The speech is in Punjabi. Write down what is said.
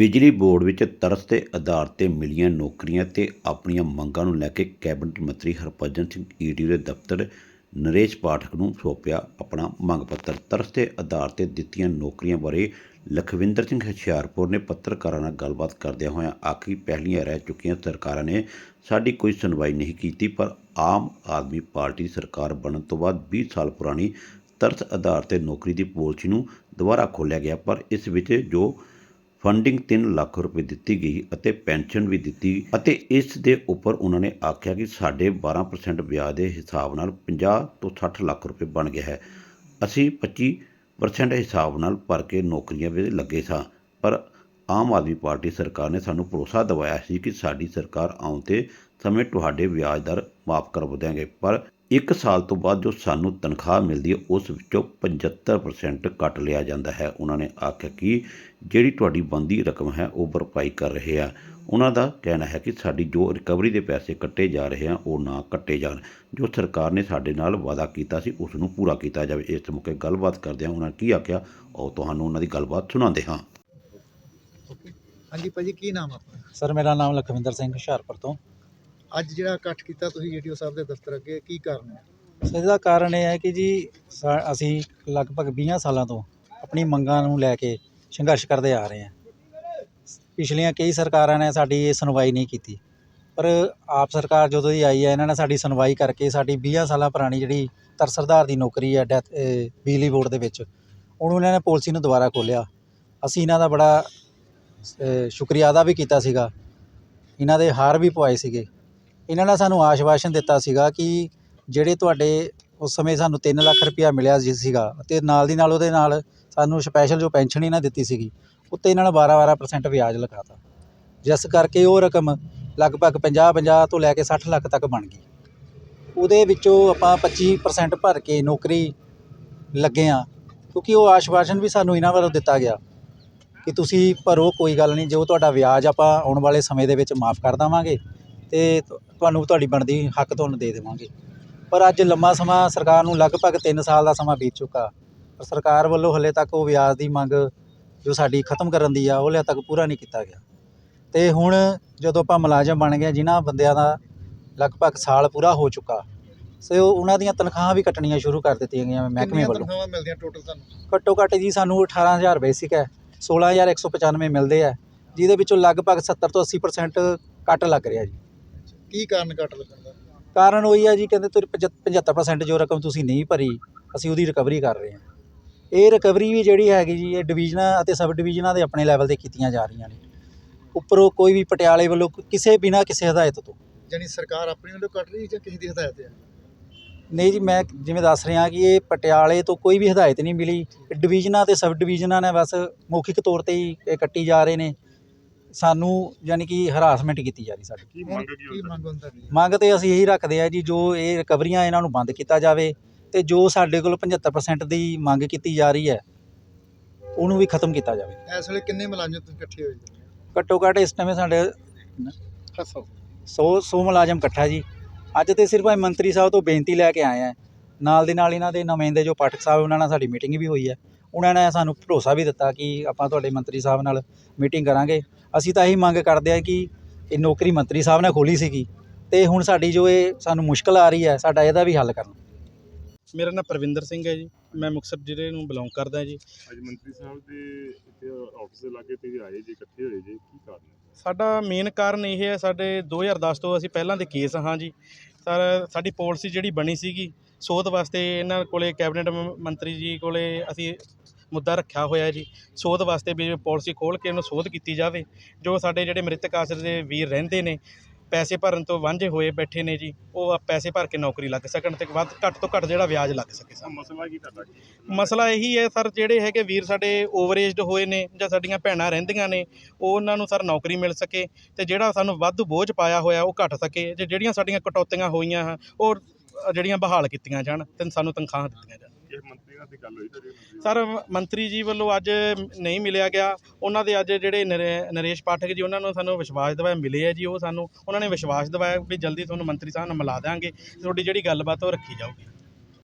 ਬਿਜਲੀ ਬੋਰਡ ਵਿੱਚ ਤਰਸ ਦੇ ਆਧਾਰ ਤੇ ਮਿਲੀਆਂ ਨੌਕਰੀਆਂ ਤੇ ਆਪਣੀਆਂ ਮੰਗਾਂ ਨੂੰ ਲੈ ਕੇ ਕੈਬਨਿਟ ਮੰਤਰੀ ਹਰਭਜਨ ਸਿੰਘ ਈਡੀ ਦੇ ਦਫ਼ਤਰ ਨਰੇਸ਼ ਪਾਠਕ ਨੂੰ ਸੌਂਪਿਆ ਆਪਣਾ ਮੰਗ ਪੱਤਰ। ਤਰਸ ਦੇ ਆਧਾਰ ਤੇ ਦਿੱਤੀਆਂ ਨੌਕਰੀਆਂ ਬਾਰੇ ਲਖਵਿੰਦਰ ਸਿੰਘ ਹੁਸ਼ਿਆਰਪੁਰ ਨੇ ਪੱਤਰਕਾਰਾਂ ਨਾਲ ਗੱਲਬਾਤ ਕਰਦਿਆਂ ਹੋਇਆਂ ਆਖੀ, ਪਹਿਲੀਆਂ ਰਹਿ ਚੁੱਕੀਆਂ ਸਰਕਾਰਾਂ ਨੇ, ਸਾਡੀ ਕੋਈ ਸੁਣਵਾਈ ਨਹੀਂ ਕੀਤੀ, ਪਰ ਆਮ ਆਦਮੀ ਪਾਰਟੀ ਸਰਕਾਰ ਬਣਨ ਤੋਂ ਬਾਅਦ 20 ਸਾਲ ਪੁਰਾਣੀ ਤਰਸ ਆਧਾਰ ਤੇ ਨੌਕਰੀ ਦੀ ਪਾਲਿਸੀ ਨੂੰ ਦੁਬਾਰਾ ਖੋਲ੍ਹਿਆ ਗਿਆ। ਪਰ ਇਸ ਵਿੱਚ ਜੋ ਫੰਡਿੰਗ 3 ਲੱਖ ਰੁਪਏ ਦਿੱਤੀ ਗਈ ਅਤੇ ਪੈਨਸ਼ਨ ਵੀ ਦਿੱਤੀ ਅਤੇ ਇਸ ਦੇ ਉੱਪਰ ਉਹਨਾਂ ਨੇ ਆਖਿਆ ਕਿ ਸਾਡੇ 12% ਵਿਆਜ ਦੇ ਹਿਸਾਬ ਨਾਲ 50 ਤੋਂ 60 ਲੱਖ ਰੁਪਏ ਬਣ ਗਿਆ ਹੈ। ਅਸੀਂ 25% ਹਿਸਾਬ ਨਾਲ ਭਰ ਕੇ ਨੌਕਰੀਆਂ ਵਿੱਚ ਲੱਗੇ ਸਾਂ, ਪਰ ਆਮ ਆਦਮੀ ਪਾਰਟੀ ਸਰਕਾਰ ਨੇ ਸਾਨੂੰ ਭਰੋਸਾ ਦਿਵਾਇਆ ਸੀ ਕਿ ਸਾਡੀ ਸਰਕਾਰ ਆਉਣ ਤੇ ਸਮੇਂ ਤੁਹਾਡੇ ਵਿਆਜ ਦਰ ਮਾਫ ਕਰ ਦਿਆਂਗੇ ਪਰ ਇੱਕ ਸਾਲ ਤੋਂ ਬਾਅਦ ਜੋ ਸਾਨੂੰ ਤਨਖਾਹ ਮਿਲਦੀ ਹੈ ਉਸ ਵਿੱਚੋਂ 75% ਕੱਟ ਲਿਆ ਜਾਂਦਾ ਹੈ। ਉਹਨਾਂ ਨੇ ਆਖਿਆ ਕਿ ਜਿਹੜੀ ਤੁਹਾਡੀ ਬੰਦੀ ਰਕਮ ਹੈ ਉਹ ਭਰਪਾਈ ਕਰ ਰਹੇ ਆ। ਉਹਨਾਂ ਦਾ ਕਹਿਣਾ ਹੈ ਕਿ ਸਾਡੀ ਜੋ ਰਿਕਵਰੀ ਦੇ ਪੈਸੇ ਕੱਟੇ ਜਾ ਰਹੇ ਆ ਉਹ ਨਾ ਕੱਟੇ ਜਾਣ। ਜੋ ਸਰਕਾਰ ਨੇ ਸਾਡੇ ਨਾਲ ਵਾਅਦਾ ਕੀਤਾ ਸੀ ਉਸ ਨੂੰ ਪੂਰਾ ਕੀਤਾ ਜਾਵੇ। ਇਸ ਮੌਕੇ ਗੱਲਬਾਤ ਕਰਦਿਆਂ ਉਹਨਾਂ ਕੀ ਆਖਿਆ? ਉਹ ਤੁਹਾਨੂੰ ਉਹਨਾਂ ਦੀ ਗੱਲਬਾਤ ਸੁਣਾਉਂਦੇ ਹਾਂ। ਹਾਂਜੀ ਭਾਜੀ ਕੀ ਨਾਮ ਆ ਆਪਣਾ? ਸਰ ਮੇਰਾ ਨਾਮ ਲਖਵਿੰਦਰ ਸਿੰਘ ਹੁਸ਼ਿਆਰਪੁਰ ਤੋਂ। ਅੱਜ ਜਿਹੜਾ ਇਕੱਠ ਕੀਤਾ ਤੁਸੀਂ ਏਡੀਓ ਸਾਹਿਬ ਦੇ ਦਫ਼ਤਰ ਅੱਗੇ ਕੀ ਕਾਰਨ ਹੈ? ਸਰ ਇਹਦਾ ਕਾਰਨ ਇਹ ਹੈ ਕਿ ਜੀ ਸਾ- ਅਸੀਂ ਲਗਭਗ 20 ਸਾਲਾਂ ਤੋਂ ਆਪਣੀ ਮੰਗਾਂ ਨੂੰ ਲੈ ਕੇ ਸੰਘਰਸ਼ ਕਰਦੇ ਆ ਰਹੇ ਹਾਂ। ਪਿਛਲੀਆਂ ਕਈ ਸਰਕਾਰਾਂ ਨੇ ਸਾਡੀ ਇਹ ਸੁਣਵਾਈ ਨਹੀਂ ਕੀਤੀ। ਪਰ ਆਪ ਸਰਕਾਰ ਜਦੋਂ ਦੀ ਆਈ ਹੈ ਇਹਨਾਂ ਨੇ ਸਾਡੀ ਸੁਣਵਾਈ ਕਰਕੇ ਸਾਡੀ 20 ਸਾਲਾਂ ਪੁਰਾਣੀ ਜਿਹੜੀ ਤਰਸਰਦਾਰ ਦੀ ਨੌਕਰੀ ਹੈ ਡੈਥ ਬਿਜਲੀ ਬੋਰਡ ਦੇ ਵਿੱਚ ਉਹਨੂੰ ਇਹਨਾਂ ਨੇ ਪਾਲਿਸੀ ਨੂੰ ਦੁਬਾਰਾ ਖੋਲ੍ਹਿਆ। ਅਸੀਂ ਇਹਨਾਂ ਦਾ ਬੜਾ ਅ, ਸ਼ੁਕਰੀਆ ਅਦਾ ਵੀ ਕੀਤਾ ਸੀਗਾ। ਇਹਨਾਂ ਦੇ ਹਾਰ ਵੀ ਪਵਾਏ ਸੀਗੇ। ਇਹਨਾਂ ਨੇ ਸਾਨੂੰ ਆਸ਼ਵਾਸਨ ਦਿੱਤਾ ਸੀਗਾ ਕਿ ਜਿਹੜੇ ਤੁਹਾਡੇ ਉਸ ਸਮੇਂ ਸਾਨੂੰ ਤਿੰਨ ਲੱਖ ਰੁਪਇਆ ਮਿਲਿਆ ਜੀ ਸੀਗਾ ਅਤੇ ਨਾਲ ਦੀ ਨਾਲ ਉਹਦੇ ਨਾਲ ਸਾਨੂੰ ਸਪੈਸ਼ਲ ਜੋ ਪੈਨਸ਼ਨ ਇਹਨਾਂ ਦਿੱਤੀ ਸੀਗੀ, ਉੱਤੇ ਇਹਨਾਂ ਨੇ 12-12% ਵਿਆਜ ਲਗਾ ਤਾ ਜਿਸ ਕਰਕੇ ਉਹ ਰਕਮ ਲਗਭਗ 50-50 ਤੋਂ ਲੈ ਕੇ ਸੱਠ ਲੱਖ ਤੱਕ ਬਣ ਗਈ। ਉਹਦੇ ਵਿੱਚੋਂ ਆਪਾਂ 25% ਭਰ ਕੇ ਨੌਕਰੀ ਲੱਗੇ ਹਾਂ, ਕਿਉਂਕਿ ਉਹ ਆਸ਼ਵਾਸਨ ਵੀ ਸਾਨੂੰ ਇਹਨਾਂ ਵੱਲੋਂ ਦਿੱਤਾ ਗਿਆ ਕਿ ਤੁਸੀਂ ਭਰੋ, ਕੋਈ ਗੱਲ ਨਹੀਂ, ਜੋ ਤੁਹਾਡਾ ਵਿਆਜ ਆਪਾਂ ਆਉਣ ਵਾਲੇ ਸਮੇਂ ਦੇ ਵਿੱਚ ਮਾਫ ਕਰ ਦੇਵਾਂਗੇ। ਤੇ ਤੁ- ਤੁਹਾਨੂੰ ਤੁਹਾਡੀ ਬਣਦੀ ਹੱਕ ਤੁਹਾਨੂੰ ਦੇ ਦੇਵਾਂਗੇ। ਪਰ ਅੱਜ ਲੰਮਾ ਸਮਾਂ ਸਰਕਾਰ ਨੂੰ ਲਗਭਗ 3 ਸਾਲ ਦਾ ਸਮਾਂ ਬੀਤ ਚੁੱਕਾ। ਪਰ ਸਰਕਾਰ ਵੱਲੋਂ ਹਲੇ ਤੱਕ ਉਹ ਵਿਆਜ ਦੀ ਮੰਗ ਜੋ ਸਾਡੀ ਖਤਮ ਕਰਨ ਦੀ ਆ ਉਹ ਹਲੇ ਤੱਕ ਪੂਰਾ ਨਹੀਂ ਕੀਤਾ ਗਿਆ। ਤੇ ਹੁਣ ਜਦੋਂ ਆਪਾਂ ਮੁਲਾਜ਼ਮ ਬਣ ਗਏ ਜਿਨ੍ਹਾਂ ਬੰਦਿਆਂ ਦਾ ਲਗਭਗ ਸਾਲ ਪੂਰਾ ਹੋ ਚੁੱਕਾ ਸੋ ਉਹਨਾਂ ਦੀਆਂ ਤਨਖਾਹਾਂ ਵੀ ਕੱਟਣੀਆਂ ਸ਼ੁਰੂ ਕਰ ਦਿੱਤੀਆਂ ਗਈਆਂ ਮਹਿਕਮੇ ਵੱਲੋਂ। ਤਨਖਾਹਾਂ ਮਿਲਦੀਆਂ ਟੋਟਲ ਤੁਹਾਨੂੰ? ਘੱਟੋ ਘੱਟ ਜੀ ਸਾਨੂੰ 18000 ਬੇਸਿਕ ਹੈ 16195 ਮਿਲਦੇ ਆ ਜਿਹਦੇ ਵਿੱਚੋਂ ਲਗਭਗ 70 ਤੋਂ 80% ਕੱਟ ਲੱਗ ਰਿਹਾ ਜੀ। ਕੀ ਕਾਰਨ ਕੱਟ ਲੱਗਣ ਦਾ? ਕਾਰਨ ਉਹੀ ਆ ਜੀ ਕਹਿੰਦੇ ਤੁਸੀਂ 75% ਜੋ ਰਕਮ ਤੁਸੀਂ ਨਹੀਂ ਭਰੀ ਅਸੀਂ ਉਹਦੀ ਰਿਕਵਰੀ ਕਰ ਰਹੇ ਹਾਂ। ਇਹ ਰਿਕਵਰੀ ਵੀ ਜਿਹੜੀ ਹੈਗੀ ਜੀ ਇਹ ਡਿਵੀਜ਼ਨਾਂ ਅਤੇ ਸਬ ਡਿਵੀਜ਼ਨਾਂ ਦੇ ਆਪਣੇ ਲੈਵਲ ਤੇ ਕੀਤੀਆਂ ਜਾ ਰਹੀਆਂ ਨੇ। ਉੱਪਰੋਂ ਕੋਈ ਵੀ ਪਟਿਆਲੇ ਵੱਲੋਂ ਕਿਸੇ ਬਿਨਾਂ ਕਿਸੇ ਹਦਾਇਤ ਤੋਂ। ਯਾਨੀ ਸਰਕਾਰ ਆਪਣੀ ਵੱਲੋਂ ਕੱਟ ਰਹੀ ਜਾਂ ਕਿਸੇ ਦੀ ਹਦਾਇਤ ਹੈ ਨਹੀਂ ਜੀ ਮੈਂ ਜਿਵੇਂ ਦੱਸ ਰਿਹਾ ਕਿ ਇਹ ਪਟਿਆਲੇ ਤੋਂ ਕੋਈ ਵੀ ਹਦਾਇਤ ਨਹੀਂ ਮਿਲੀ। ਡਿਵੀਜ਼ਨਾਂ ਤੇ ਸਬ ਡਿਵੀਜ਼ਨਾਂ ਨੇ ਬਸ ਮੌਖਿਕ ਤੌਰ ਤੇ ਹੀ ਕੱਟੀ ਜਾ ਰਹੇ ਨੇ। ਸਾਨੂੰ ਯਾਨੀ ਕਿ ਹਰਾਸਮੈਂਟ ਕੀਤੀ ਜਾ ਰਹੀ ਸਾਡੀ। ਕੀ ਮੰਗ ਕੀ ਮੰਗ ਹੁੰਦਾ ਮੰਗ ਤੇ ਅਸੀਂ ਇਹੀ ਰੱਖਦੇ ਆ ਜੀ ਜੋ ਇਹ ਰਿਕਵਰੀਆਂ ਇਹਨਾਂ ਨੂੰ ਬੰਦ ਕੀਤਾ ਜਾਵੇ ਤੇ ਜੋ ਸਾਡੇ ਕੋਲ 75% ਦੀ ਮੰਗ ਕੀਤੀ ਜਾ ਰਹੀ ਹੈ ਉਹਨੂੰ ਵੀ ਖਤਮ ਕੀਤਾ ਜਾਵੇ। ਇਸ ਵੇਲੇ ਕਿੰਨੇ ਮੁਲਾਜ਼ਮ ਤੁਸੀਂ ਇਕੱਠੇ ਹੋਏ ਜੀ? ਘੱਟੋ ਘੱਟ ਇਸ ਟਾਈਮ ਸਾਡੇ ਹੱਸੋ 100 100 ਮੁਲਾਜ਼ਮ ਇਕੱਠਾ ਜੀ। ਅੱਜ ਤੇ ਸਿਰਫ ਮੰਤਰੀ ਸਾਹਿਬ ਤੋਂ ਬੇਨਤੀ ਲੈ ਕੇ ਆਏ ਆ ਨਾਲ ਦੇ ਨਾਲ ਇਹਨਾਂ ਦੇ ਨੁਮਾਇੰਦੇ ਜੋ ਪਾਠਕ ਸਾਹਿਬ ਉਹਨਾਂ ਨਾਲ ਸਾਡੀ ਮੀਟਿੰਗ ਵੀ ਹੋਈ ਹੈ। ਉਹਨਾਂ ਨੇ ਸਾਨੂੰ ਭਰੋਸਾ ਵੀ ਦਿੱਤਾ ਕਿ ਆਪਾਂ ਤੁਹਾਡੇ ਮੰਤਰੀ ਸਾਹਿਬ ਨਾਲ ਮੀਟਿੰਗ ਕਰਾਂਗੇ। ਅਸੀਂ ਤਾਂ ਇਹੀ ਮੰਗ ਕਰਦੇ ਆ ਕਿ ਇਹ ਨੌਕਰੀ ਮੰਤਰੀ ਸਾਹਿਬ ਨੇ ਖੋਲੀ ਸੀਗੀ ਤੇ ਹੁਣ ਸਾਡੀ ਜੋ ਇਹ ਸਾਨੂੰ ਮੁਸ਼ਕਲ ਆ ਰਹੀ ਹੈ ਸਾਡਾ ਇਹਦਾ ਵੀ ਹੱਲ ਕਰਨ। ਮੇਰਾ ਨਾਮ ਪ੍ਰਵਿੰਦਰ ਸਿੰਘ ਹੈ ਜੀ। ਮੈਂ ਮੁਕਤਸਰ ਜ਼ਿਲ੍ਹੇ ਨੂੰ ਬਿਲੋਂਗ ਕਰਦਾ ਜੀ। ਅੱਜ ਮੰਤਰੀ ਸਾਹਿਬ ਦੇ ਇੱਥੇ ਆਫਿਸ ਦੇ ਲਾਗੇ ਤੇ ਆਏ ਜੀ, ਇਕੱਠੇ ਹੋਏ ਜੀ, ਕੀ ਕਾਰਨ ਹੈ? ਸਾਡਾ ਮੇਨ ਕਾਰਨ ਇਹ ਹੈ, ਸਾਡੇ 2010 ਤੋਂ ਅਸੀਂ ਪਹਿਲਾਂ ਦੇ ਕੇਸ ਹਾਂ ਜੀ। ਸਰ, ਸਾਡੀ ਪਾਲਿਸੀ ਜਿਹੜੀ ਬਣੀ ਸੀਗੀ, ਸੋਧ ਵਾਸਤੇ ਇਹਨਾਂ ਕੋਲੇ ਕੈਬਨਿਟ ਮੰਤਰੀ ਜੀ ਕੋਲੇ ਅਸੀਂ ਮੁੱਦਾ ਰੱਖਿਆ ਹੋਇਆ ਹੈ ਜੀ। ਸੋਧ ਵਾਸਤੇ ਵੀ ਪਾਲਿਸੀ ਖੋਲ ਕੇ ਉਹਨੂੰ ਸੋਧ ਕੀਤੀ ਜਾਵੇ, ਜੋ ਸਾਡੇ ਜਿਹੜੇ ਮ੍ਰਿਤਕ ਆਸਰੇ ਦੇ ਵੀਰ ਰਹਿੰਦੇ ਨੇ ਪੈਸੇ ਭਰਨ ਤੋਂ ਵਾਂਝੇ ਹੋਏ ਬੈਠੇ ਨੇ ਜੀ ਉਹ ਪੈਸੇ ਭਰ ਕੇ ਨੌਕਰੀ ਲੱਗ ਸਕਣ ਤੇ ਵੱਧ ਘੱਟ ਤੋਂ ਘੱਟ ਜਿਹੜਾ ਵਿਆਜ ਲੱਗ ਸਕੇ ਆ ਸਾਨੂੰ। ਮਸਲਾ ਕੀ ਤੁਹਾਡਾ ਮਸਲਾ ਇਹੀ ਹੈ ਸਰ ਜਿਹੜੇ ਹੈਗੇ ਵੀਰ ਸਾਡੇ ਓਵਰਏਜਡ ਹੋਏ ਨੇ ਜਾਂ ਸਾਡੀਆਂ ਭੈਣਾਂ ਰਹਿੰਦੀਆਂ ਨੇ ਉਹ ਉਹਨਾਂ ਨੂੰ ਸਰ ਨੌਕਰੀ ਮਿਲ ਸਕੇ ਤੇ ਜਿਹੜਾ ਸਾਨੂੰ ਵਾਧੂ ਬੋਝ ਪਾਇਆ ਹੋਇਆ ਉਹ ਘਟ ਸਕੇ ਤੇ ਜਿਹੜੀਆਂ ਸਾਡੀਆਂ ਕਟੌਤੀਆਂ ਹੋਈਆਂ ਹਨ ਉਹ ਜਿਹੜੀਆਂ ਬਹਾਲ ਕੀਤੀਆਂ ਜਾਣ ਤੇ ਸਾਨੂੰ ਤਨਖਾਹਾਂ ਦਿੱਤੀਆਂ ਜਾਣ। ਇਹ ਮੰਤਰੀਆਂ ਦੀ ਗੱਲ ਹੋਈ ਤੁਹਾਡੀ ਮੰਤਰੀ ਸਰ, ਮੰਤਰੀ ਜੀ ਵੱਲੋਂ ਅੱਜ ਨਹੀਂ ਮਿਲਿਆ ਗਿਆ। ਉਹਨਾਂ ਦੇ ਅੱਜ ਜਿਹੜੇ ਨਰੇ- ਨਰੇਸ਼ ਪਾਠਕ ਜੀ, ਉਹਨਾਂ ਨੂੰ ਸਾਨੂੰ ਵਿਸ਼ਵਾਸ ਦਿਵਾਇਆ, ਮਿਲੇ ਆ ਜੀ ਉਹ ਸਾਨੂੰ। ਉਹਨਾਂ ਨੇ ਵਿਸ਼ਵਾਸ ਦਿਵਾਇਆ ਵੀ ਜਲਦੀ ਤੁਹਾਨੂੰ ਮੰਤਰੀ ਸਾਹਿਬ ਨਾਲ ਮਿਲਾ ਦਿਆਂਗੇ। ਤੁਹਾਡੀ ਜਿਹੜੀ ਗੱਲਬਾਤ ਉਹ ਰੱਖੀ ਜਾਊਗੀ।